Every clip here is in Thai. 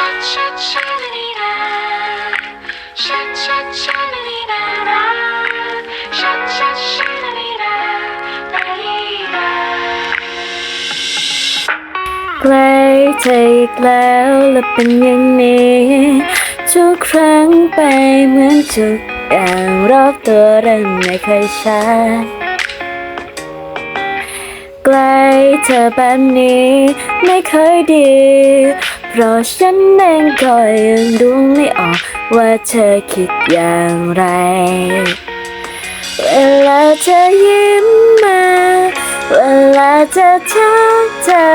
Sha sha sha la li da. Sha sha sha la li da da. Sha sha sha la li da. La li da. ใกล้เธออีกแล้วและเป็นอย่างนี้ทุกครั้งไปเหมือนทุกอย่างรอบตัวเริ่มไม่เคยชัดใกล้เธอแบบนี้ไม่เคยดี เพราะฉันเองก็ยังดูไม่ออกว่าเธอคิดอย่างไร เวลาเธอยิ้มมา เวลาเธอทักทา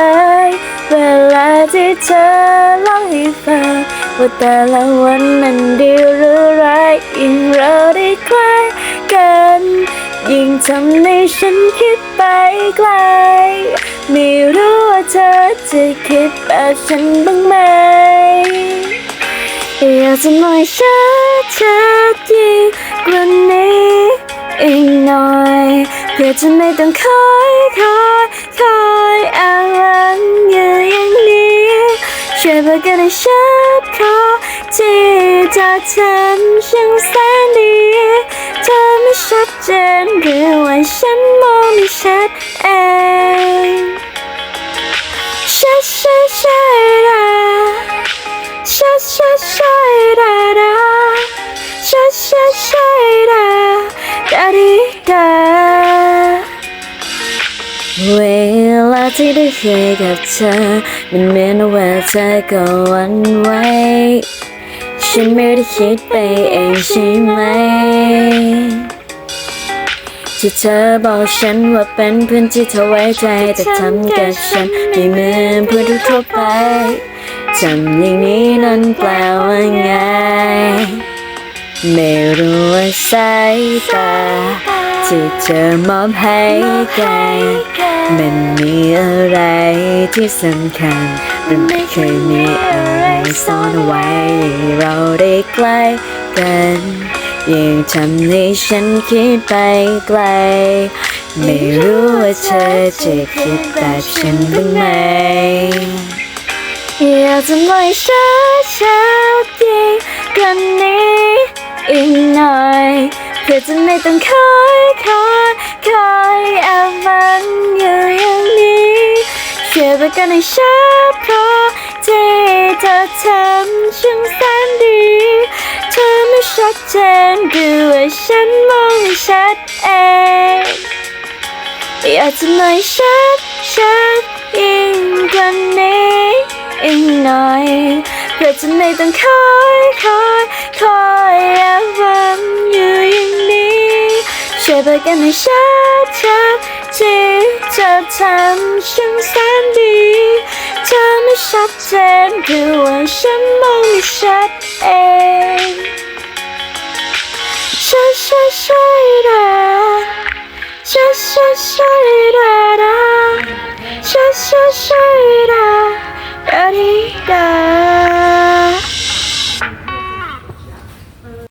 ยเวลาที่เธอเล่าให้ฟังว่าแต่ละวันนั้นดีหรือร้ายยิ่งเราได้ใกล้กัน ยิ่งทำให้ฉันคิดไปไกล ไม่รู้ว่าเธอจะคิดแบบฉันบ้างไหม อยากจะหน่อยชัดชัดยิ่งกว่านี้อีกหน่อย เพื่อจะไม่ต้องคอยคอยคอยอ้างว้างอยู่อย่างนี้ช่วยบอกกันให้ชัดขอที่จากฉันช่างแสนดีเธอไม่ชัดเจนหรือว่าฉันมองไม่ชัดเองชัดชัดชัด Sha sha sha da da Sha sha sha da da di da เวลาที่ได้เคยกับเธอมันเหมือนว่าเธอก็วันไหวฉันไม่ได้คิดไปเองใช่ไหม ที่เธอบอกฉันว่าเป็นเพื่อนที่เธอไว้ใจแต่ทำกับฉันไม่เหมือนเพื่อนทั่วไปจำอย่างนี้นั้นแปลว่าไง ไม่รู้ว่าสายตาที่เธอมอบให้กันมันมีอะไรที่สำคัญหรือไม่เคยมีอะไรซ่อนไว้ เราได้ใกล้กัน ยิ่งทำให้ฉันคิดไปไกล ไม่รู้ว่าเธอจะคิดแบบฉันบ้างไหมอยากจะไม่ช้าช้าดีกันนี้อีกหน่อยเพื่อจะไม่ต้องคอยคอยคอยอามันอยู่อย่างนี้ช่วยบอกกันให้ชัดพอที่เธอทำช่างแสนดี ชัดเจนหรือว่าฉันมองไม่ชัดเองอยากจะหน่อยชัดชัดยิ่งกว่านี้อีกหน่อยเพื่อจะไม่ต้องคอยคอยคอยอาวันอยู่อย่างนี้ช่วยบอกกันให้ชัดชัดที่เธอทำช่างแสนดีเธอไม่ชัดเจนหรือว่าฉันมองไม่ชัดเอง ชัดชั